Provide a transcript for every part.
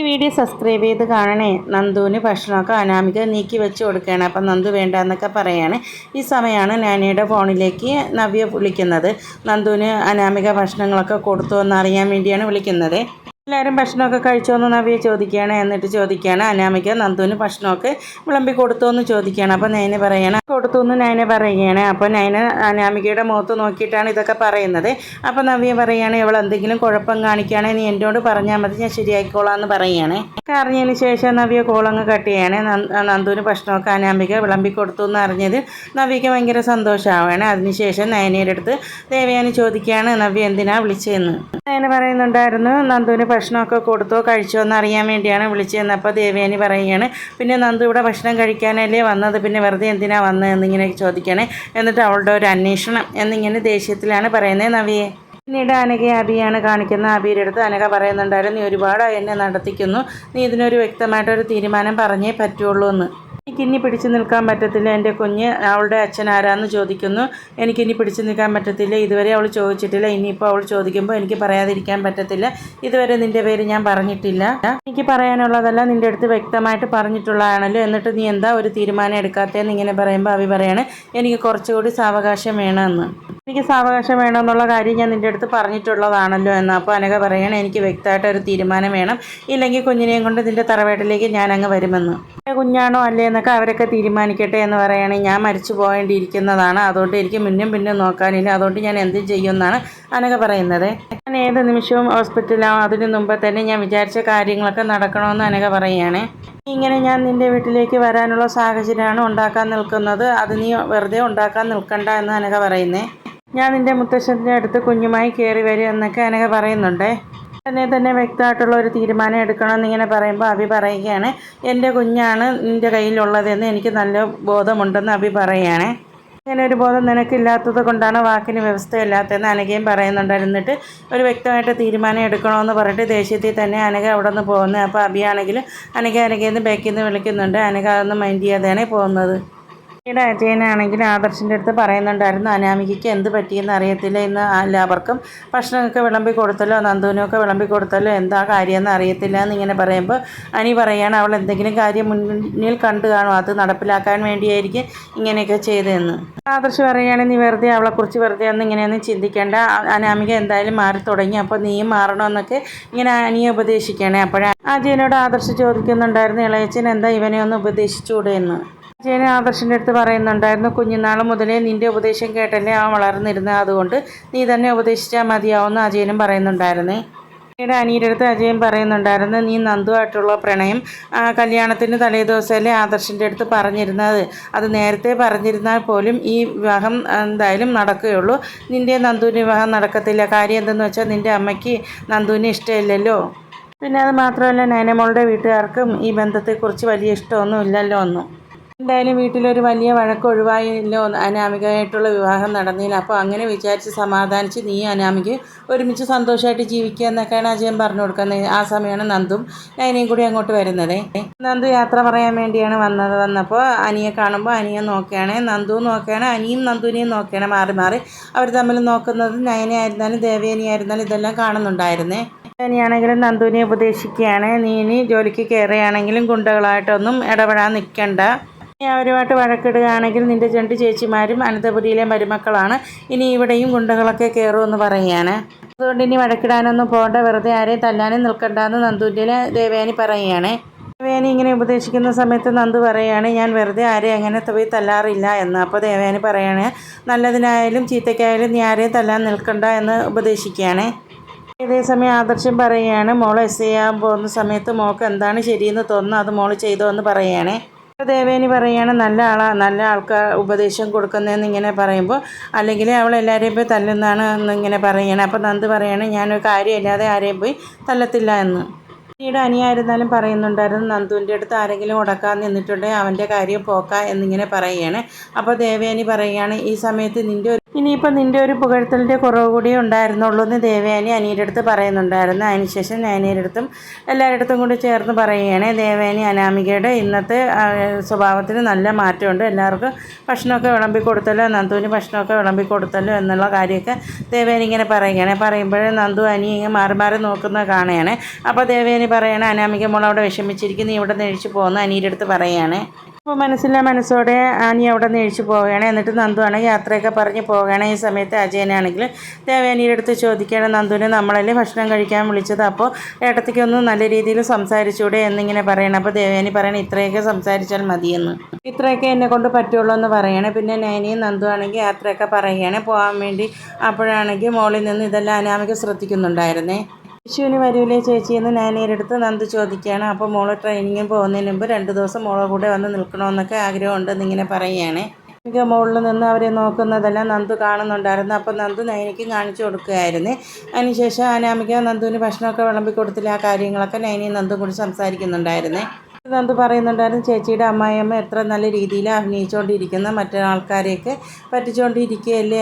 ഈ video subscribe ചെയ്ത് കാണണേ. നന്ദുവിന് ഭക്ഷണമൊക്കെ അനാമിക നീക്കി വെച്ച് കൊടുക്കുകയാണ്. അപ്പം നന്ദു വേണ്ട എന്നൊക്കെ പറയാണ്. ഈ സമയമാണ് നാനിയുടെ ഫോണിലേക്ക് നവ്യ വിളിക്കുന്നത്. നന്ദുവിന് അനാമിക ഭക്ഷണങ്ങളൊക്കെ കൊടുത്തു എന്നറിയാൻ വേണ്ടിയാണ് വിളിക്കുന്നത്. എല്ലാവരും ഭക്ഷണമൊക്കെ കഴിച്ചോ എന്ന് നവ്യ ചോദിക്കുകയാണ്. എന്നിട്ട് ചോദിക്കുകയാണ് അനാമിക്ക് നന്ദുവിന് ഭക്ഷണമൊക്കെ വിളമ്പി കൊടുത്തു എന്ന് ചോദിക്കുകയാണ്. അപ്പോൾ നയനെ പറയണം കൊടുത്തു എന്ന് നയനെ പറയുകയാണ്. അപ്പോൾ നൈന അനാമികയുടെ മുഖത്ത് നോക്കിയിട്ടാണ് ഇതൊക്കെ പറയുന്നത്. അപ്പോൾ നവിയെ പറയുകയാണ് ഇവൾ എന്തെങ്കിലും കുഴപ്പം കാണിക്കുകയാണെങ്കിൽ നീ എന്നോട് പറഞ്ഞാൽ മതി ഞാൻ ശരിയാക്കിക്കോളാം എന്ന് പറയുകയാണ് അറിഞ്ഞതിന് ശേഷം നവിയെ കോളങ്ങ് കട്ട് ചെയ്യാണ്. നന്ദുവിന് ഭക്ഷണമൊക്കെ അനാമിക വിളമ്പി കൊടുത്തു എന്ന് അറിഞ്ഞത് നവ്യക്ക് ഭയങ്കര സന്തോഷമാവുകയാണ് അതിനുശേഷം നയനയുടെ അടുത്ത് ദേവയാനി ചോദിക്കുകയാണ് നവ്യ എന്തിനാണ് വിളിച്ചതെന്ന് നയന പറയുന്നുണ്ടായിരുന്നു നന്ദുവിന് ഭക്ഷണമൊക്കെ കൊടുത്തോ കഴിച്ചോ എന്ന് അറിയാൻ വേണ്ടിയാണ് വിളിച്ചതെന്ന് അപ്പോൾ ദേവയാനി പറയുകയാണ് പിന്നെ നന്ദു ഇവിടെ ഭക്ഷണം കഴിക്കാനല്ലേ വന്നത്? പിന്നെ വെറുതെ എന്തിനാണ് വന്നത് എന്നിങ്ങനെ ചോദിക്കണേ എന്നിട്ട് അവളുടെ ഒരു അന്വേഷണം എന്നിങ്ങനെ ദേഷ്യത്തിലാണ് പറയുന്നത് നവിയെ. പിന്നീട് അനക അബിയാണ് കാണിക്കുന്ന അബിയുടെ അടുത്ത് അനഘ പറയുന്നുണ്ടായിരുന്നു നീ ഒരുപാട് എന്നെ നടത്തിക്കുന്നു. നീ ഇതിനൊരു വ്യക്തമായിട്ടൊരു തീരുമാനം പറഞ്ഞേ പറ്റുള്ളൂ എന്ന് എനിക്കിനി പിടിച്ചു നിൽക്കാൻ പറ്റത്തില്ല. എന്റെ കുഞ്ഞ് അവളുടെ അച്ഛൻ ആരാന്ന് ചോദിക്കുന്നു. എനിക്കിനി പിടിച്ചു നിൽക്കാൻ പറ്റത്തില്ല. ഇതുവരെ അവൾ ചോദിച്ചിട്ടില്ല. ഇനിയിപ്പോൾ അവൾ ചോദിക്കുമ്പോൾ എനിക്ക് പറയാതിരിക്കാൻ പറ്റത്തില്ല. ഇതുവരെ നിന്റെ പേര് ഞാൻ പറഞ്ഞിട്ടില്ല. എനിക്ക് പറയാനുള്ളതല്ല നിന്റെ അടുത്ത് വ്യക്തമായിട്ട് പറഞ്ഞിട്ടുള്ളതാണല്ലോ. എന്നിട്ട് നീ എന്താ ഒരു തീരുമാനം എടുക്കാത്തതെന്ന് ഇങ്ങനെ പറയുമ്പോൾ അവി പറയാണ് എനിക്ക് കുറച്ചുകൂടി സാവകാശം വേണമെന്ന്. എനിക്ക് സാവകാശം വേണമെന്നുള്ള കാര്യം ഞാൻ നിന്റെ അടുത്ത് പറഞ്ഞിട്ടുള്ളതാണല്ലോ എന്ന് അപ്പോൾ അനഘ പറയണം എനിക്ക് വ്യക്തമായിട്ട് ഒരു തീരുമാനം വേണം. ഇല്ലെങ്കിൽ കുഞ്ഞിനെയും കൊണ്ട് നിന്റെ തറവേട്ടിലേക്ക് ഞാൻ അങ്ങ് വരുമെന്ന്. കുഞ്ഞാണോ അല്ലേ എന്നൊക്കെ അവരൊക്കെ തീരുമാനിക്കട്ടെ എന്ന് പറയുകയാണെങ്കിൽ ഞാൻ മരിച്ചു പോകേണ്ടിയിരിക്കുന്നതാണ്. അതുകൊണ്ട് എനിക്ക് മുന്നും പിന്നും നോക്കാനില്ല. അതുകൊണ്ട് ഞാൻ എന്തും ചെയ്യുമെന്നാണ് അനക പറയുന്നത്. ഞാൻ ഏത് നിമിഷവും ഹോസ്പിറ്റലാവും അതിന് മുമ്പ് തന്നെ ഞാൻ വിചാരിച്ച കാര്യങ്ങളൊക്കെ നടക്കണമെന്ന് അനക പറയുകയാണ് ഇങ്ങനെ ഞാൻ നിന്റെ വീട്ടിലേക്ക് വരാനുള്ള സാഹചര്യമാണ് ഉണ്ടാക്കാൻ നിൽക്കുന്നത്. അത് നീ വെറുതെ ഉണ്ടാക്കാൻ നിൽക്കണ്ട എന്ന് അനക പറയുന്നേ. ഞാൻ നിന്റെ മുത്തശ്ശന്റെ അടുത്ത് കുഞ്ഞുമായി കയറി വരും എന്നൊക്കെ അനക പറയുന്നുണ്ടേ. തന്നെ തന്നെ വ്യക്തമായിട്ടുള്ള ഒരു തീരുമാനം എടുക്കണമെന്ന് ഇങ്ങനെ പറയുമ്പോൾ അഭി പറയുകയാണ് എന്റെ കുഞ്ഞാണ് നിന്റെ കയ്യിലുള്ളതെന്ന് എനിക്ക് നല്ല ബോധമുണ്ടെന്ന് അഭി പറയുകയാണ്. അങ്ങനെ ഒരു ബോധം നിനക്കില്ലാത്തത് കൊണ്ടാണ് വാക്കിന് വ്യവസ്ഥയില്ലാത്തതെന്ന് അനഘയും പറയുന്നുണ്ടായിരുന്നിട്ട് ഒരു വ്യക്തമായിട്ട് തീരുമാനം എടുക്കണമെന്ന് പറഞ്ഞിട്ട് ദേഷ്യത്തിൽ തന്നെ അനഘ അവിടെ നിന്ന് പോകുന്നത്. അപ്പോൾ അഭിയാണെങ്കിൽ അനഘ അനഘയെന്ന് ബാക്കിൽ നിന്ന് വിളിക്കുന്നുണ്ട്. അനഘ അതൊന്നും മൈൻഡ് ചെയ്യാതെയാണ് പോകുന്നത്. പിന്നീട് അജയനാണെങ്കിൽ ആദർശിന്റെ അടുത്ത് പറയുന്നുണ്ടായിരുന്നു അനാമികയ്ക്ക് എന്ത് പറ്റിയെന്ന് അറിയത്തില്ല ഇന്ന് എല്ലാവർക്കും ഭക്ഷണമൊക്കെ വിളമ്പി കൊടുത്തല്ലോ നന്ദുവിനൊക്കെ വിളമ്പി കൊടുത്തല്ലോ എന്താ കാര്യമെന്ന് അറിയത്തില്ല എന്നിങ്ങനെ പറയുമ്പോൾ അനി പറയാണ് അവൾ എന്തെങ്കിലും കാര്യം മുന്നിൽ കണ്ടു കാണും അത് നടപ്പിലാക്കാൻ വേണ്ടിയായിരിക്കും ഇങ്ങനെയൊക്കെ ചെയ്തതെന്ന്. ആദർശ് പറയുകയാണെങ്കിൽ നീ വെറുതെ അവളെക്കുറിച്ച് വെറുതെ ഒന്നും ഇങ്ങനെയൊന്നും ചിന്തിക്കേണ്ട അനാമിക എന്തായാലും മാറി തുടങ്ങി അപ്പോൾ നീയും മാറണമെന്നൊക്കെ ഇങ്ങനെ അനിയെ ഉപദേശിക്കണേ അപ്പോഴാണ് അജയനോട് ആദർശ് ചോദിക്കുന്നുണ്ടായിരുന്നു ഇളയച്ചൻ എന്താ ഇവനെ ഒന്ന് ഉപദേശിച്ചുകൂടെ എന്ന്? ജയന് ആദർശന്റെ അടുത്ത് പറയുന്നുണ്ടായിരുന്നു കുഞ്ഞുനാൾ മുതലേ നിന്റെ ഉപദേശം കേട്ടല്ലേ അവൻ വളർന്നിരുന്നത് അതുകൊണ്ട് നീ തന്നെ ഉപദേശിച്ചാൽ മതിയാവുമെന്ന് അജയനും പറയുന്നുണ്ടായിരുന്നേ. പിന്നീട് അനിയുടെ അടുത്ത് അജയൻ പറയുന്നുണ്ടായിരുന്നു നീ നന്ദുവായിട്ടുള്ള പ്രണയം ആ, തലേ തലേദിവസമല്ലേ ആദർശന്റെ അടുത്ത് പറഞ്ഞിരുന്നത്. അത് നേരത്തെ പറഞ്ഞിരുന്നാൽ പോലും ഈ വിവാഹം എന്തായാലും നടക്കുകയുള്ളൂ. നിന്റെ നന്ദുവിന്റെ വിവാഹം നടക്കത്തില്ല. കാര്യം എന്തെന്ന് വെച്ചാൽ നിന്റെ അമ്മയ്ക്ക് നന്ദുവിനെ ഇഷ്ടമില്ലല്ലോ. പിന്നെ അത് മാത്രമല്ല നയനമോളുടെ വീട്ടുകാർക്കും ഈ ബന്ധത്തെക്കുറിച്ച് വലിയ ഇഷ്ടമൊന്നും ഇല്ലല്ലോ ഒന്നും എന്തായാലും വീട്ടിലൊരു വലിയ വഴക്ക് ഒഴിവായില്ലോ അനാമികയായിട്ടുള്ള വിവാഹം നടന്നില്ല അപ്പോൾ അങ്ങനെ വിചാരിച്ച് സമാധാനിച്ച് നീ അനാമിക ഒരുമിച്ച് സന്തോഷമായിട്ട് ജീവിക്കുക എന്നൊക്കെയാണ് അജയൻ പറഞ്ഞു കൊടുക്കുന്നത്. ആ സമയമാണ് നന്ദും നയനയും കൂടി അങ്ങോട്ട് വരുന്നത്. നന്ദു യാത്ര പറയാൻ വേണ്ടിയാണ് വന്നത്. വന്നപ്പോൾ അനിയെ കാണുമ്പോൾ അനിയെ നോക്കുകയാണ്. നന്ദു നോക്കുകയാണ്. അനിയും നന്ദുവിനെയും നോക്കുകയാണ് മാറി മാറി. അവർ തമ്മിൽ നോക്കുന്നത് നയനയായിരുന്നാലും ദേവേനിയായിരുന്നാലും ഇതെല്ലാം കാണുന്നുണ്ടായിരുന്നേ. ാണെങ്കിലും നന്ദുവിനെ ഉപദേശിക്കുകയാണ്. നീ ഇനി ജോലിക്ക് കയറുകയാണെങ്കിലും ഗുണ്ടകളായിട്ടൊന്നും ഇടപെടാൻ നിൽക്കണ്ട. നീ അവരുമായിട്ട് വഴക്കിടുകയാണെങ്കിൽ നിന്റെ രണ്ട് ചേച്ചിമാരും അനന്തപുരിയിലെ മരുമക്കളാണ്. ഇനി ഇവിടെയും ഗുണ്ടകളൊക്കെ കയറുമെന്ന് പറയുകയാണ്. അതുകൊണ്ട് ഇനി വഴക്കിടാനൊന്നും പോകണ്ട വെറുതെ ആരെയും തല്ലാനും നിൽക്കണ്ടെന്ന് നന്ദുവിന്റെ ദേവയാനി പറയുകയാണ്. ദേവയാനി ഇങ്ങനെ ഉപദേശിക്കുന്ന സമയത്ത് നന്ദു പറയുകയാണ് ഞാൻ വെറുതെ ആരെയും അങ്ങനെ പോയി തല്ലാറില്ല എന്ന്. അപ്പോൾ ദേവയാനി പറയാണ് നല്ലതിനായാലും ചീത്തയ്ക്കായാലും നീ ആരെയും തല്ലാൻ നിൽക്കണ്ട എന്ന് ഉപദേശിക്കുകയാണ്. ഇതേസമയം ആദർശം പറയുകയാണ് മോൾ എസ് ചെയ്യാൻ പോകുന്ന സമയത്ത് മോൾക്ക് എന്താണ് ശരിയെന്ന് തോന്നുന്നു അത് മോൾ ചെയ്തോ എന്ന് പറയുകയാണേ. ദേവേനി പറയുകയാണ് നല്ല ആളാ നല്ല ആൾക്കാർ ഉപദേശം കൊടുക്കുന്നതെന്ന് ഇങ്ങനെ പറയുമ്പോൾ അല്ലെങ്കിൽ അവൾ എല്ലാവരെയും പോയി തല്ലുന്നതാണ് എന്നിങ്ങനെ പറയുകയാണ്. അപ്പോൾ നന്ദ് പറയുകയാണ് ഞാനൊരു കാര്യമില്ലാതെ ആരെയും പോയി തല്ലത്തില്ല എന്ന്. പിന്നീട് അനിയായിരുന്നാലും പറയുന്നുണ്ടായിരുന്നു നന്ദുവിന്റെ അടുത്ത് ആരെങ്കിലും ഉടക്കാൻ നിന്നിട്ടുണ്ടെങ്കിൽ അവന്റെ കാര്യം പോക്ക എന്നിങ്ങനെ പറയുകയാണ്. അപ്പോൾ ദേവയാനി പറയുകയാണ് ഈ സമയത്ത് നിന്റെ ഒരു ഇനിയിപ്പോൾ നിന്റെ ഒരു പുകഴ്ത്തലിന്റെ കുറവ് കൂടി ഉണ്ടായിരുന്നുള്ളൂ എന്ന് ദേവയാനി അനിയുടെ അടുത്ത് പറയുന്നുണ്ടായിരുന്നു. അതിനുശേഷം നയനയുടെ അടുത്തും എല്ലാവരുടെ അടുത്തും കൂടി ചേർന്ന് പറയുകയാണ് ദേവയാനി അനാമികയുടെ ഇന്നത്തെ സ്വഭാവത്തിന് നല്ല മാറ്റമുണ്ട്. എല്ലാവർക്കും ഭക്ഷണമൊക്കെ വിളമ്പി കൊടുത്തല്ലോ നന്ദുവിന് ഭക്ഷണമൊക്കെ വിളമ്പി കൊടുത്തല്ലോ എന്നുള്ള കാര്യമൊക്കെ ദേവേനി ഇങ്ങനെ പറയുകയാണ്. പറയുമ്പോഴേ നന്ദു അനി ഇങ്ങനെ മാറി മാറി നോക്കുന്ന കാണുകയാണ്. അപ്പോൾ ദേവേനി പറയണ അനാമിക മോൾ അവിടെ വിഷമിച്ചിരിക്കുന്നു ഇവിടെ നിന്ന് പോകുന്ന അനിയുടെ അടുത്ത് പറയാണ്. അപ്പോൾ മനസ്സില്ല മനസ്സോടെ ആനി അവിടെ നിന്ന് എഴിച്ചു പോവുകയാണ്. എന്നിട്ട് നന്ദുവാണ് യാത്രയൊക്കെ പറഞ്ഞ് പോവുകയാണ്. ഈ സമയത്ത് അജയനാണെങ്കിൽ ദേവേനിയുടെ അടുത്ത് ചോദിക്കുകയാണ് നന്ദുവിനെ നമ്മളല്ലേ ഭക്ഷണം കഴിക്കാൻ വിളിച്ചത്? അപ്പോൾ ഏട്ടത്തേക്കൊന്ന് നല്ല രീതിയിൽ സംസാരിച്ചൂടെ എന്നിങ്ങനെ പറയണം. അപ്പോൾ ദേവേനി പറയണം ഇത്രയൊക്കെ സംസാരിച്ചാൽ മതിയെന്ന്. ഇത്രയൊക്കെ എന്നെ കൊണ്ട് പറ്റുള്ളൂ എന്ന് പറയണേ. പിന്നെ നൈനിയും നന്ദു ആണെങ്കിൽ യാത്രയൊക്കെ പറയുകയാണ്. പോകാൻ വേണ്ടി അപ്പോഴാണെങ്കിൽ മോളിൽ നിന്ന് ഇതെല്ലാം അനാമിക ശ്രദ്ധിക്കുന്നുണ്ടായിരുന്നേ. വിഷുവിന് വരൂലേ ചേച്ചി എന്ന് നാനിയുടെ അടുത്ത് നന്ദു ചോദിക്കുകയാണ്. അപ്പോൾ മോൾ ട്രെയിനിങ്ങിന് പോകുന്നതിന് മുമ്പ് രണ്ട് ദിവസം മോളെ കൂടെ വന്ന് നിൽക്കണമെന്നൊക്കെ ആഗ്രഹമുണ്ടെന്ന് ഇങ്ങനെ പറയുകയാണ്. എനിക്ക് മുകളിൽ നിന്ന് അവരെ നോക്കുന്നതെല്ലാം നന്ദു കാണുന്നുണ്ടായിരുന്നു. അപ്പോൾ നന്ദു നൈനിക്ക് കാണിച്ചു കൊടുക്കുകയായിരുന്നു. അതിനുശേഷം അനാമിക നന്ദുവിന് ഭക്ഷണമൊക്കെ വിളമ്പി കൊടുത്തില്ല ആ കാര്യങ്ങളൊക്കെ നൈനിയും നന്ദും കൂടി സംസാരിക്കുന്നുണ്ടായിരുന്നേ. നന്ദു പറയുന്നുണ്ടായിരുന്നു ചേച്ചിയുടെ അമ്മായിയമ്മ എത്ര നല്ല രീതിയിൽ അഭിനയിച്ചുകൊണ്ടിരിക്കുന്ന മറ്റു ആൾക്കാരെയൊക്കെ പറ്റിച്ചുകൊണ്ടിരിക്കുകയല്ലേ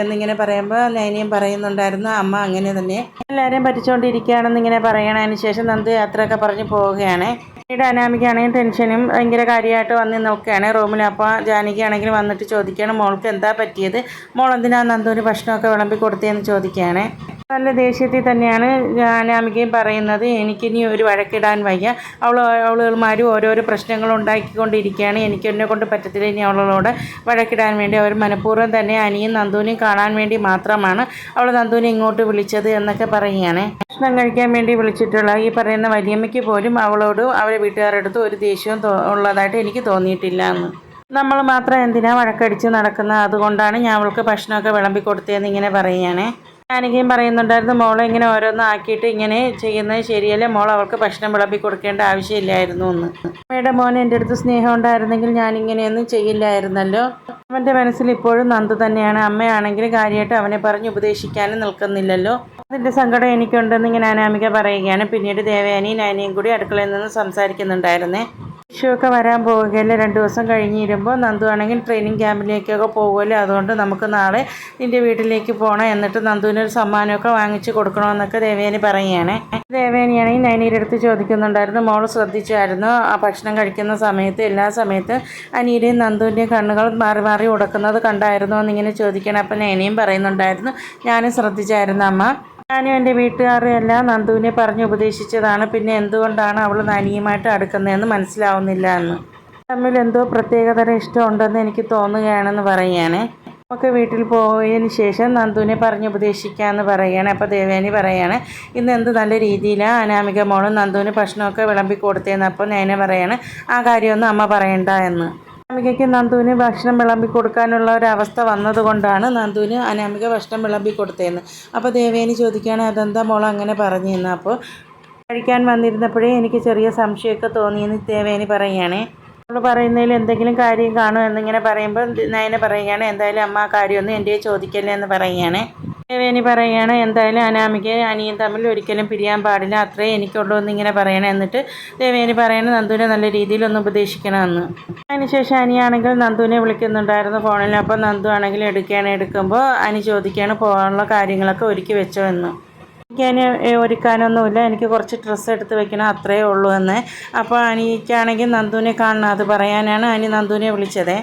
എന്നിങ്ങനെ പറയുമ്പോൾ നൈനിയും പറയുന്നുണ്ടായിരുന്നു അമ്മ അങ്ങനെ തന്നെ. എല്ലാവരെയും പറ്റിച്ചുകൊണ്ടിരിക്കുകയാണെന്ന് ഇങ്ങനെ പറയണതിന് ശേഷം നന്ദി യാത്രയൊക്കെ പറഞ്ഞ് പോവുകയാണ്. പിന്നീട് അനാമിക്കാണെങ്കിൽ ടെൻഷനും ഭയങ്കര കാര്യമായിട്ട് വന്ന് നോക്കുകയാണ് റൂമിൽ അപ്പോൾ ജാനകിയാണെങ്കിൽ വന്നിട്ട് ചോദിക്കുകയാണ് മോൾക്ക് എന്താ പറ്റിയത്? മോൾ എന്തിനാ നന്ദുവിന് ഭക്ഷണമൊക്കെ വിളമ്പി കൊടുത്തതെന്ന് ചോദിക്കുകയാണ്. നല്ല ദേഷ്യത്തിൽ തന്നെയാണ് അനാമികയും പറയുന്നത്. എനിക്കിനി ഒരു വഴക്കിടാൻ വയ്യ. അവൾ അവളുമാരും ഓരോരോ പ്രശ്നങ്ങൾ ഉണ്ടാക്കിക്കൊണ്ടിരിക്കുകയാണ്. എനിക്ക് എന്നെ കൊണ്ട് പറ്റത്തില്ല ഇനി അവളോട് വഴക്കിടാൻ വേണ്ടി. അവർ മനഃപൂർവം തന്നെ അനിയും നന്ദുവിനെയും കാണാൻ വേണ്ടി മാത്രമാണ് അവൾ നന്ദുവിനെ ഇങ്ങോട്ട് വിളിച്ചത് എന്നൊക്കെ പറയുകയാണ്. ഭക്ഷണം കഴിക്കാൻ വേണ്ടി വിളിച്ചിട്ടുള്ള ഈ പറയുന്ന വലിയമ്മയ്ക്ക് പോലും അവളോട് അവരെ വീട്ടുകാരുടെ അടുത്ത് ഒരു ദേഷ്യവും ഉള്ളതായിട്ട് എനിക്ക് തോന്നിയിട്ടില്ല എന്ന്. നമ്മൾ മാത്രം എന്തിനാണ് വഴക്കടിച്ച് നടക്കുന്നത്? അതുകൊണ്ടാണ് ഞാൻ അവൾക്ക് ഭക്ഷണമൊക്കെ വിളമ്പി കൊടുത്തതെന്ന് ഇങ്ങനെ പറയുകയാണ്. ഞാനിങ്ങനെ പറയുന്നുണ്ടായിരുന്നു മോളെ ഇങ്ങനെ ഓരോന്ന് ആക്കിയിട്ട് ഇങ്ങനെ ചെയ്യുന്നത് ശരിയല്ലേ? മോൾ അവൾക്ക് ഭക്ഷണം വിളമ്പി കൊടുക്കേണ്ട ആവശ്യമില്ലായിരുന്നു എന്ന്. അമ്മയുടെ മോൻ എന്റെ അടുത്ത് സ്നേഹം ഉണ്ടായിരുന്നെങ്കിൽ ഞാൻ ഇങ്ങനെയൊന്നും ചെയ്യില്ലായിരുന്നല്ലോ. അവന്റെ മനസ്സിൽ ഇപ്പോഴും നന്ദു തന്നെയാണ്. അമ്മയാണെങ്കിലും കാര്യമായിട്ട് അവനെ പറഞ്ഞ് ഉപദേശിക്കാനും നിൽക്കുന്നില്ലല്ലോ. അതിന്റെ സങ്കടം എനിക്കുണ്ടെന്ന് ഇങ്ങനെ അനാമിക പറയുകയാണ്. പിന്നീട് ദേവയാനിയും നാനിയും കൂടി അടുക്കളയിൽ നിന്ന് സംസാരിക്കുന്നുണ്ടായിരുന്നേ. വിഷുവൊക്കെ വരാൻ പോവുകയല്ലേ? രണ്ട് ദിവസം കഴിഞ്ഞിരുമ്പോൾ നന്ദു ആണെങ്കിൽ ട്രെയിനിങ് ക്യാമ്പിലേക്കൊക്കെ പോകുമല്ലോ അതുകൊണ്ട് നമുക്ക് നാളെ നിന്റെ വീട്ടിലേക്ക് പോകണം എന്നിട്ട് നന്ദുവിനൊരു സമ്മാനമൊക്കെ വാങ്ങിച്ച് കൊടുക്കണമെന്നൊക്കെ ദേവേനി പറയുകയാണ്. ദേവേനിയാണെങ്കിൽ നൈനീടെ അടുത്ത് ചോദിക്കുന്നുണ്ടായിരുന്നു. മോൾ ശ്രദ്ധിച്ചായിരുന്നു. ആ ഭക്ഷണം കഴിക്കുന്ന സമയത്ത് എല്ലാ സമയത്തും അനിയുടെയും നന്ദുവിന്റെയും കണ്ണുകൾ മാറി മാറി ഉടക്കുന്നത് കണ്ടായിരുന്നു എന്നിങ്ങനെ ചോദിക്കണം. അപ്പം നൈനയും പറയുന്നുണ്ടായിരുന്നു. ഞാനും ശ്രദ്ധിച്ചായിരുന്നു അമ്മ. ഞാനും എന്റെ വീട്ടുകാരും എല്ലാം നന്ദുവിനെ പറഞ്ഞ് ഉപദേശിച്ചതാണ്. പിന്നെ എന്തുകൊണ്ടാണ് അവൾ നനിയുമായിട്ട് അടുക്കുന്നതെന്ന് മനസ്സിലാവുന്നില്ല എന്ന്. തമ്മിൽ എന്തോ പ്രത്യേകതരം ഇഷ്ടമുണ്ടെന്ന് എനിക്ക് തോന്നുകയാണെന്ന് പറയുകയാണ്. നമുക്ക് വീട്ടിൽ പോയതിന് ശേഷം നന്ദുവിനെ പറഞ്ഞ് ഉപദേശിക്കാമെന്ന് പറയുകയാണ്. അപ്പോൾ ദേവേനി പറയാണ് ഇന്ന് എന്ത് നല്ല രീതിയിലാണ് അനാമിക മോളും നന്ദുവിന് ഭക്ഷണമൊക്കെ വിളമ്പി കൊടുത്തതെന്ന് അപ്പോൾ നേനെ പറയാണ് ആ കാര്യമൊന്നും അമ്മ പറയണ്ട എന്ന്. അനാമികയ്ക്ക് നന്ദുവിന് ഭക്ഷണം വിളമ്പി കൊടുക്കാനുള്ള ഒരവസ്ഥ വന്നതുകൊണ്ടാണ് നന്ദുവിന് അനാമിക ഭക്ഷണം വിളമ്പി കൊടുത്തതെന്ന്. അപ്പോൾ ദേവേനി ചോദിക്കുകയാണ് അതെന്താ മോൾ അങ്ങനെ പറഞ്ഞിരുന്നു? അപ്പോൾ കഴിക്കാൻ വന്നിരുന്നപ്പോഴേ എനിക്ക് ചെറിയ സംശയമൊക്കെ തോന്നിയെന്ന് ദേവേനി പറയുകയാണേ. നമ്മൾ പറയുന്നതിൽ എന്തെങ്കിലും കാര്യം കാണും എന്നിങ്ങനെ പറയുമ്പോൾ നയന പറയുകയാണ് എന്തായാലും അമ്മ ആ കാര്യമൊന്നും എന്റെ ചോദിക്കല്ലേ എന്ന് പറയുകയാണ്. ദേവേനി പറയുകയാണ് എന്തായാലും അനാമികയും അനിയും തമ്മിൽ ഒരിക്കലും പിരിയാൻ പാടില്ല. അത്രേ എനിക്കുള്ളൂ എന്നിങ്ങനെ പറയണം എന്നിട്ട് ദേവേനി പറയണേ നന്ദുവിനെ നല്ല രീതിയിൽ ഒന്ന് ഉപദേശിക്കണമെന്ന്. അതിനുശേഷം അനിയാണെങ്കിൽ നന്ദുവിനെ വിളിക്കുന്നുണ്ടായിരുന്നു ഫോണിൽ. അപ്പോൾ നന്ദു ആണെങ്കിൽ എടുക്കുകയാണ് എടുക്കുമ്പോൾ അനി ചോദിക്കുകയാണ് പോകാനുള്ള കാര്യങ്ങളൊക്കെ ഒരുക്കി വെച്ചോ എന്ന്. എനിക്ക് ഒരുക്കാനൊന്നുമില്ല. എനിക്ക് കുറച്ച് ഡ്രസ്സ് എടുത്ത് വെക്കണം അത്രയേ ഉള്ളൂ എന്ന്. അപ്പോൾ അനിക്കാണെങ്കിൽ നന്ദുവിനെ കാണണം അത് പറയാനാണ് അനി നന്ദുവിനെ വിളിച്ചത്.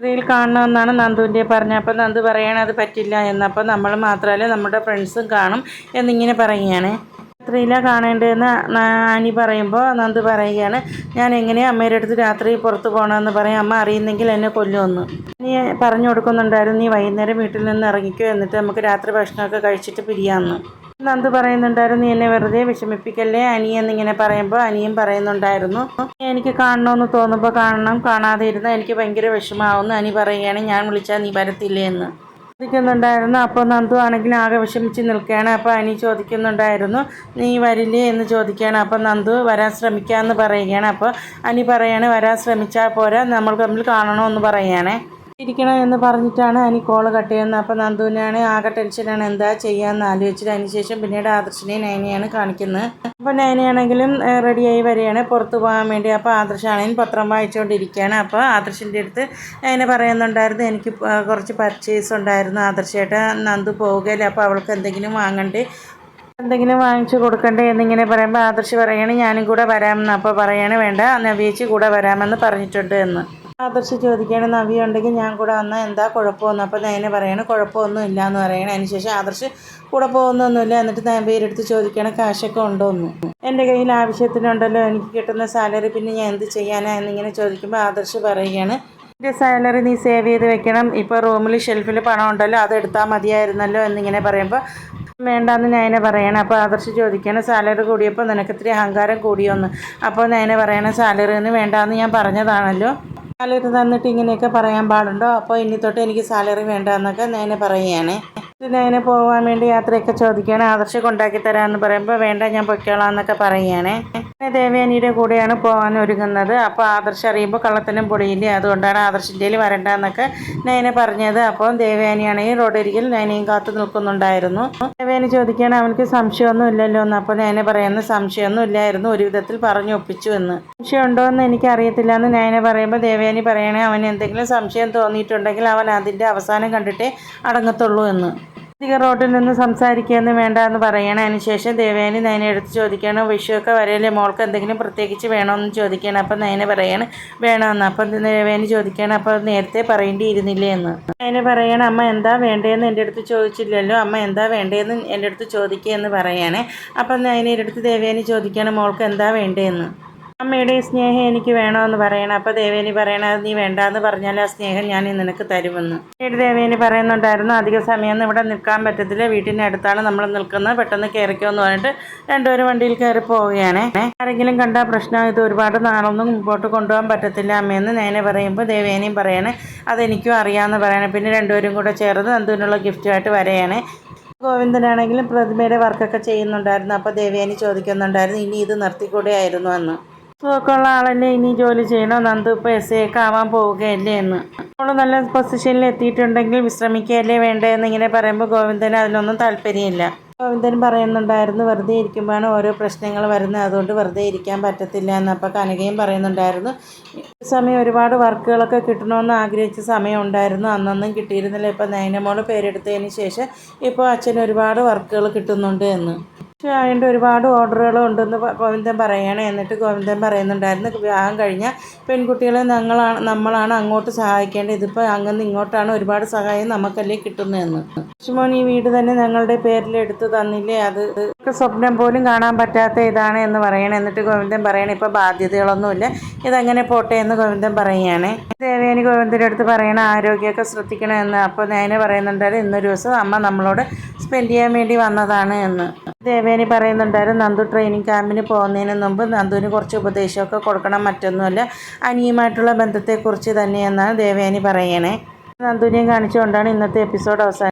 റീൽ കാണണമെന്നാണ് നന്ദുവിന്റെ പറഞ്ഞത്. അപ്പോൾ നന്ദു പറയണ അത് പറ്റില്ല എന്നപ്പോൾ നമ്മൾ മാത്രമല്ല നമ്മുടെ ഫ്രണ്ട്സും കാണും എന്നിങ്ങനെ പറയുകയാണ്. രാത്രിയിലാണ് കാണേണ്ടതെന്ന് ആനി പറയുമ്പോൾ നന്ദു പറയുകയാണ് ഞാൻ എങ്ങനെയാണ് അമ്മയുടെ അടുത്ത് രാത്രി പുറത്ത് പോകണമെന്ന് പറയും? അമ്മ അറിയുന്നെങ്കിൽ എന്നെ കൊല്ലുമെന്ന് നീ പറഞ്ഞു കൊടുക്കുന്നുണ്ടായിരുന്നു നീ വൈകുന്നേരം വീട്ടിൽ നിന്ന് ഇറങ്ങിക്കോ എന്നിട്ട് നമുക്ക് രാത്രി ഭക്ഷണമൊക്കെ കഴിച്ചിട്ട് പിരിയാമെന്ന് നന്ദു പറയുന്നുണ്ടായിരുന്നു നീ എന്നെ വെറുതെ വിഷമിപ്പിക്കല്ലേ? അനി എന്നിങ്ങനെ പറയുമ്പോൾ അനിയും പറയുന്നുണ്ടായിരുന്നു എനിക്ക് കാണണമെന്ന് തോന്നുമ്പോൾ കാണണം കാണാതെ ഇരുന്ന് എനിക്ക് ഭയങ്കര വിഷമാവുന്നു. അനി പറയുകയാണ് ഞാൻ വിളിച്ചാൽ നീ വരത്തില്ലേ എന്ന്. ചോദിക്കുന്നുണ്ടായിരുന്നു. അപ്പോൾ നന്ദു ആണെങ്കിൽ ആകെ വിഷമിച്ച് നിൽക്കുകയാണ്. അപ്പോൾ അനി ചോദിക്കുന്നുണ്ടായിരുന്നു നീ വരില്ലേ എന്ന് ചോദിക്കുകയാണ്. അപ്പോൾ നന്ദു വരാൻ ശ്രമിക്കാമെന്ന് പറയുകയാണ്. അപ്പോൾ അനി പറയാണ് വരാൻ ശ്രമിച്ചാൽ പോരാ നമ്മൾ തമ്മിൽ കാണണമെന്ന് പറയുകയാണ്. ഇരിക്കണം എന്ന് പറഞ്ഞിട്ടാണ് അനി കോൾ കട്ട് ചെയ്യുന്നത്. അപ്പോൾ നന്ദുവിനാണ് ആകെ ടെൻഷനാണ് എന്താ ചെയ്യാമെന്ന് ആലോചിച്ചിട്ട് അതിനുശേഷം പിന്നീട് ആദർശിനെയും നയനയാണ് കാണിക്കുന്നത്. അപ്പോൾ നയനയാണെങ്കിലും റെഡിയായി വരികയാണ്. പുറത്തു പോകാൻ വേണ്ടി അപ്പോൾ ആദർശാണെങ്കിലും പത്രം വായിച്ചുകൊണ്ടിരിക്കുകയാണ് അപ്പോൾ ആദർശിന്റെ അടുത്ത് നയന പറയുന്നുണ്ടായിരുന്നു എനിക്ക് കുറച്ച് പർച്ചേസ് ഉണ്ടായിരുന്നു ആദർശേട്ട. നന്ദു പോവുകയില്ല. അപ്പോൾ അവൾക്ക് എന്തെങ്കിലും വാങ്ങണ്ടേ? എന്തെങ്കിലും വാങ്ങിച്ചു കൊടുക്കണ്ടേ? എന്നിങ്ങനെ പറയുമ്പോൾ ആദർശ് പറയാണ് ഞാനും കൂടെ വരാമെന്ന്. അപ്പോൾ പറയാണ് വേണ്ട. നവീച്ച് കൂടെ വരാമെന്ന് പറഞ്ഞിട്ടുണ്ട് എന്ന്. ആദർശ് ചോദിക്കുകയാണ് നവി ഉണ്ടെങ്കിൽ ഞാൻ കൂടെ വന്നാൽ എന്താ കുഴപ്പമൊന്നും? അപ്പോൾ നയനെ പറയണം കുഴപ്പമൊന്നും ഇല്ല എന്ന് പറയണം. അതിനുശേഷം ആദർശ് കൂടെ പോകുന്നൊന്നുമില്ല. എന്നിട്ട് ഞാൻ പേരെടുത്ത് ചോദിക്കുകയാണ് കാശൊക്കെ ഉണ്ടോ എന്ന്? എന്റെ കയ്യിൽ ആവശ്യത്തിനുണ്ടല്ലോ എനിക്ക് കിട്ടുന്ന സാലറി പിന്നെ ഞാൻ എന്ത് ചെയ്യാനാ? എന്നിങ്ങനെ ചോദിക്കുമ്പോൾ ആദർശ് പറയുകയാണ് എന്റെ സാലറി നീ സേവ് ചെയ്ത് വെക്കണം. ഇപ്പോൾ റൂമിൽ ഷെൽഫിൽ പണം ഉണ്ടല്ലോ അത് എടുത്താൽ മതിയായിരുന്നല്ലോ എന്നിങ്ങനെ പറയുമ്പോൾ വേണ്ടാന്ന് നയന പറയണം. അപ്പോൾ ആദർശ് ചോദിക്കണം സാലറി കൂടിയപ്പോൾ നിനക്ക് ഇത്തിരി അഹങ്കാരം കൂടിയൊന്ന്. അപ്പോൾ നയന പറയണം സാലറി ഒന്നും വേണ്ടാന്ന് ഞാൻ പറഞ്ഞതാണല്ലോ. സാലറി തന്നിട്ട് ഇങ്ങനെയൊക്കെ പറയാൻ പാടുണ്ടോ? അപ്പോൾ ഇനി തൊട്ട് എനിക്ക് സാലറി വേണ്ട എന്നൊക്കെ നയന പറയുകയാണ്. നയന പോകാൻ വേണ്ടി യാത്രയൊക്കെ ചോദിക്കുകയാണ്. ആദർശ് കൊണ്ടാക്കി തരാമെന്ന് പറയുമ്പോൾ വേണ്ട ഞാൻ പൊയ്ക്കോളാം എന്നൊക്കെ പറയുകയാണ്. ദേവയാനിയുടെ കൂടെയാണ് പോകാൻ ഒരുങ്ങുന്നത്. അപ്പോൾ ആദർശ് അറിയുമ്പോൾ കള്ളത്തിനും പൊടിയില്ലേ അതുകൊണ്ടാണ് ആദർശിന്റെ വരണ്ടെന്നൊക്കെ നയനെ പറഞ്ഞത്. അപ്പോൾ ദേവയാനിയാണെങ്കിൽ റോഡരികിൽ നയനയും കാത്തു നിൽക്കുന്നുണ്ടായിരുന്നു. ദേവയാനി ചോദിക്കുകയാണ് അവനക്ക് സംശയമൊന്നും ഇല്ലല്ലോ? എന്ന്. അപ്പോൾ നയനെ പറയുന്ന സംശയമൊന്നും ഇല്ലായിരുന്നു. ഒരു വിധത്തിൽ പറഞ്ഞു ഒപ്പിച്ചു എന്ന്. സംശയം ഉണ്ടോ എന്ന് എനിക്ക് അറിയത്തില്ല എന്ന് നയനെ പറയുമ്പോൾ ദേവയാനി പറയണേ അവൻ എന്തെങ്കിലും സംശയം തോന്നിയിട്ടുണ്ടെങ്കിൽ അവൻ അതിന്റെ അവസാനം കണ്ടിട്ടേ അടങ്ങത്തുള്ളൂ എന്ന്. അധികം റോഡിൽ നിന്ന് സംസാരിക്കുകയെന്ന് വേണ്ട എന്ന് പറയണം അതിനുശേഷം ദേവയാനി നയനെ എടുത്ത് ചോദിക്കുകയാണ് വിഷുവൊക്കെ വരെയല്ലേ? മോൾക്ക് എന്തെങ്കിലും പ്രത്യേകിച്ച് വേണമെന്ന് ചോദിക്കുകയാണ്. അപ്പം നയനെ പറയണം വേണമെന്ന് അപ്പം ദേവയാനി ചോദിക്കുകയാണ് അപ്പോൾ നേരത്തെ പറയേണ്ടിയിരുന്നില്ലേ? എന്ന്. നയനെ പറയണം അമ്മ എന്താ വേണ്ടതെന്ന് എന്റെ അടുത്ത് ചോദിച്ചില്ലല്ലോ. അമ്മ എന്താ വേണ്ടതെന്ന് എന്റെ അടുത്ത് ചോദിക്കുക എന്ന് പറയണേ. അപ്പം നയനെ അടുത്ത് ദേവയാനി ചോദിക്കുകയാണ് മോൾക്ക് എന്താ വേണ്ടതെന്ന് അമ്മയുടെ സ്നേഹം എനിക്ക് വേണമെന്ന് പറയണം. അപ്പോൾ ദേവേനി പറയണത് അത് നീ വേണ്ടാന്ന് പറഞ്ഞാൽ ആ സ്നേഹം ഞാൻ നിനക്ക് തരുമെന്ന്. പിന്നീട് ദേവേനി പറയുന്നുണ്ടായിരുന്നു അധിക സമയമൊന്നും ഇവിടെ നിൽക്കാൻ പറ്റത്തില്ല. വീട്ടിന്റെ അടുത്താണ് നമ്മൾ നിൽക്കുന്നത് പെട്ടെന്ന് കയറിക്കോ എന്ന് പറഞ്ഞിട്ട് രണ്ടുപേരും വണ്ടിയിൽ കയറി പോവുകയാണ്. ആരെങ്കിലും കണ്ട പ്രശ്നം ഇത് ഒരുപാട് നാളൊന്നും മുമ്പോട്ട് കൊണ്ടുപോകാൻ പറ്റത്തില്ല അമ്മയെന്ന് നേനെ പറയുമ്പോൾ ദേവേനിയും പറയണേ അതെനിക്കും അറിയാമെന്ന് പറയണേ. പിന്നെ രണ്ടുപേരും കൂടെ ചേർന്ന് നന്ദുവിനുള്ള ഗിഫ്റ്റുമായിട്ട് വരയാണ്. ഗോവിന്ദനാണെങ്കിലും പ്രതിമയുടെ വർക്കൊക്കെ ചെയ്യുന്നുണ്ടായിരുന്നു. അപ്പോൾ ദേവേനി ചോദിക്കുന്നുണ്ടായിരുന്നു ഇനി ഇത് നിർത്തിക്കൂടെ ആയിരുന്നു എന്ന്. സുഖമുള്ള ആളല്ലേ ഇനി ജോലി ചെയ്യണോ? നന്ദു ഇപ്പോൾ എസ് എ ഒക്കെ ആവാൻ പോവുകയല്ലേ എന്ന്. അവൾ നല്ല പൊസിഷനിൽ എത്തിയിട്ടുണ്ടെങ്കിൽ വിശ്രമിക്കുകയല്ലേ വേണ്ടേ എന്നിങ്ങനെ പറയുമ്പോൾ ഗോവിന്ദന് അതിനൊന്നും താല്പര്യമില്ല. ഗോവിന്ദൻ പറയുന്നുണ്ടായിരുന്നു വെറുതെ ഇരിക്കുമ്പോഴാണ് ഓരോ പ്രശ്നങ്ങൾ വരുന്നത്. അതുകൊണ്ട് വെറുതെ ഇരിക്കാൻ പറ്റത്തില്ല എന്ന് അപ്പോൾ കനകയും പറയുന്നുണ്ടായിരുന്നു. സമയം ഒരുപാട് വർക്കുകളൊക്കെ കിട്ടണമെന്ന് ആഗ്രഹിച്ച സമയം ഉണ്ടായിരുന്നു. അന്നൊന്നും കിട്ടിയിരുന്നില്ല. ഇപ്പോൾ നയനമോൾ പേരെടുത്തതിന് ശേഷം ഇപ്പോൾ അച്ഛൻ ഒരുപാട് വർക്കുകൾ കിട്ടുന്നുണ്ട് എന്ന്. അതിന്റെ ഒരുപാട് ഓർഡറുകൾ ഉണ്ടെന്ന് ഗോവിന്ദൻ പറയുകയാണ് എന്നിട്ട് ഗോവിന്ദൻ പറയുന്നുണ്ടായിരുന്നു. വിവാഹം കഴിഞ്ഞാൽ പെൺകുട്ടികളെ ഞങ്ങളാണ് നമ്മളാണ് അങ്ങോട്ട് സഹായിക്കേണ്ടത്. ഇതിപ്പോൾ അങ്ങനെ ഇങ്ങോട്ടാണ് ഒരുപാട് സഹായം നമുക്കല്ലേ കിട്ടുന്നതെന്ന്. ലക്ഷ്മോൻ ഈ വീട് തന്നെ ഞങ്ങളുടെ പേരിൽ എടുത്തു തന്നില്ലേ? അത് സ്വപ്നം പോലും കാണാൻ പറ്റാത്ത ഇതാണ് എന്ന് പറയണേ. എന്നിട്ട് ഗോവിന്ദൻ പറയണം ഇപ്പോൾ ബാധ്യതകളൊന്നുമില്ല. ഇതങ്ങനെ പോട്ടെ എന്ന് ഗോവിന്ദൻ പറയുകയാണ്. ദേവേനി ഗോവിന്ദന്റെ അടുത്ത് പറയണ ആരോഗ്യമൊക്കെ ശ്രദ്ധിക്കണമെന്ന്. അപ്പോൾ ഞാൻ പറയുന്നുണ്ടായിരുന്നു ഇന്നൊരു ദിവസം അമ്മ നമ്മളോട് സ്പെൻഡ് ചെയ്യാൻ വേണ്ടി വന്നതാണ് എന്ന്. ദേവേനി പറയുന്നുണ്ടായിരുന്നു നന്ദു ട്രെയിനിങ് ക്യാമ്പിന് പോകുന്നതിന് മുമ്പ് നന്ദുവിന് കുറച്ച് ഉപദേശമൊക്കെ കൊടുക്കണം മറ്റൊന്നുമല്ല അനിയുമായിട്ടുള്ള ബന്ധത്തെക്കുറിച്ച് തന്നെയെന്നാണ് ദേവേനി പറയണേ. നന്ദുവിനെയും കാണിച്ചുകൊണ്ടാണ് ഇന്നത്തെ എപ്പിസോഡ് അവസാനം